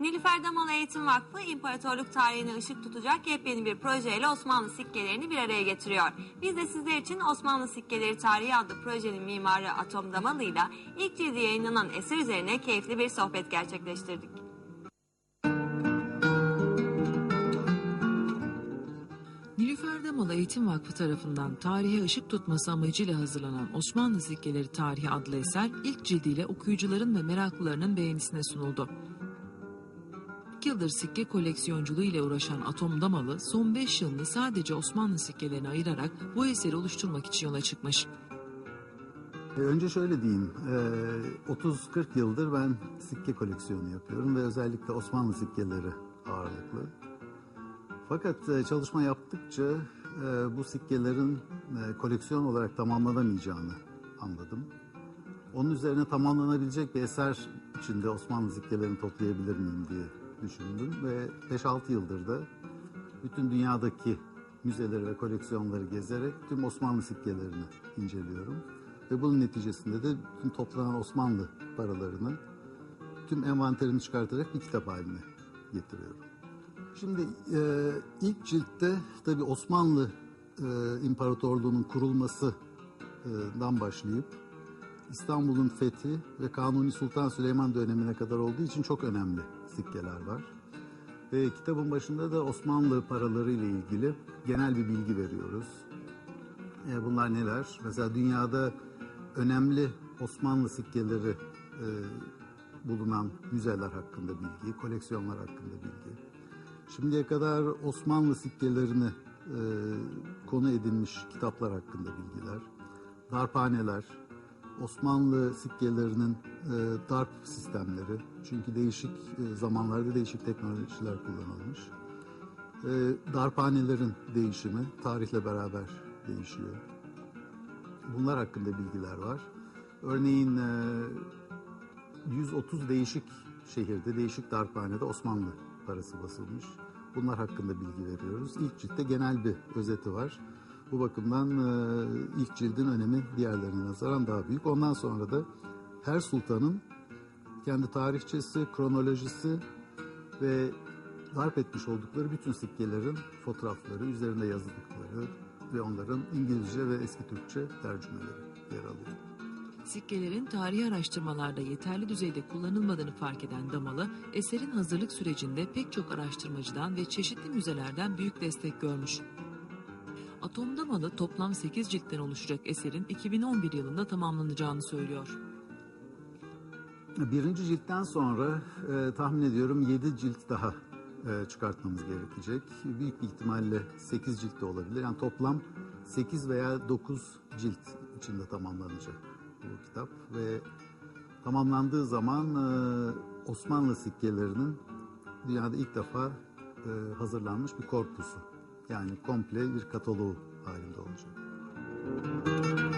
Nilüfer Damalı Eğitim Vakfı imparatorluk tarihine ışık tutacak yepyeni bir projeyle Osmanlı sikkelerini bir araya getiriyor. Biz de sizler için Osmanlı Sikkeleri Tarihi adlı projenin mimarı Atom Damalı ile ilk cildi yayınlanan eser üzerine keyifli bir sohbet gerçekleştirdik. Nilüfer Damalı Eğitim Vakfı tarafından tarihe ışık tutması amacıyla hazırlanan Osmanlı Sikkeleri Tarihi adlı eser ilk cildiyle okuyucuların ve meraklılarının beğenisine sunuldu. İki yıldır sikke koleksiyonculuğu ile uğraşan Atom Damalı son 5 yılını sadece Osmanlı sikkelerine ayırarak bu eseri oluşturmak için yola çıkmış. E, Önce şöyle diyeyim, e, 30-40 yıldır ben sikke koleksiyonu yapıyorum ve özellikle Osmanlı sikkeleri ağırlıklı. Fakat e, çalışma yaptıkça e, bu sikkelerin e, koleksiyon olarak tamamlanamayacağını anladım. Onun üzerine tamamlanabilecek bir eser içinde Osmanlı sikkelerini toplayabilir miyim diye düşündüm ve 5-6 yıldır da bütün dünyadaki müzeleri ve koleksiyonları gezerek tüm Osmanlı sikkelerini inceliyorum. Ve bunun neticesinde de tüm toplanan Osmanlı paralarını tüm envanterini çıkartarak bir kitap haline getiriyorum. Şimdi e, ilk ciltte tabii Osmanlı e, İmparatorluğu'nun kurulmasından başlayıp İstanbul'un fethi ve Kanuni Sultan Süleyman dönemine kadar olduğu için çok önemli sikkeler var. Ve kitabın başında da Osmanlı paraları ile ilgili genel bir bilgi veriyoruz. E, bunlar neler? Mesela dünyada önemli Osmanlı sikkeleri e, bulunan müzeler hakkında bilgi, koleksiyonlar hakkında bilgi. Şimdiye kadar Osmanlı sikkelerini e, konu edinmiş kitaplar hakkında bilgiler, darphaneler, Osmanlı sikkelerinin e, darp sistemleri, çünkü değişik e, zamanlarda değişik teknolojiler kullanılmış. E, darphanelerin değişimi tarihle beraber değişiyor. Bunlar hakkında bilgiler var. Örneğin e, 130 değişik şehirde, değişik darphanede Osmanlı parası basılmış. Bunlar hakkında bilgi veriyoruz. İlk ciltte genel bir özeti var. Bu bakımdan e, ilk cildin önemi diğerlerine nazaran daha büyük. Ondan sonra da her sultanın kendi tarihçesi, kronolojisi ve darp etmiş oldukları bütün sikkelerin fotoğrafları, üzerinde yazıldıkları ve onların İngilizce ve eski Türkçe tercümeleri yer alıyor. Sikkelerin tarihi araştırmalarda yeterli düzeyde kullanılmadığını fark eden Damalı, eserin hazırlık sürecinde pek çok araştırmacıdan ve çeşitli müzelerden büyük destek görmüş. Atom Damalı toplam 8 ciltten oluşacak eserin 2011 yılında tamamlanacağını söylüyor. Birinci ciltten sonra e, tahmin ediyorum 7 cilt daha e, çıkartmamız gerekecek. Büyük bir ihtimalle 8 cilt de olabilir. Yani toplam 8 veya 9 cilt içinde tamamlanacak bu kitap ve tamamlandığı zaman e, Osmanlı sikkelerinin dünyada ilk defa e, hazırlanmış bir korpusu. Yani komple bir kataloğu halinde olacak.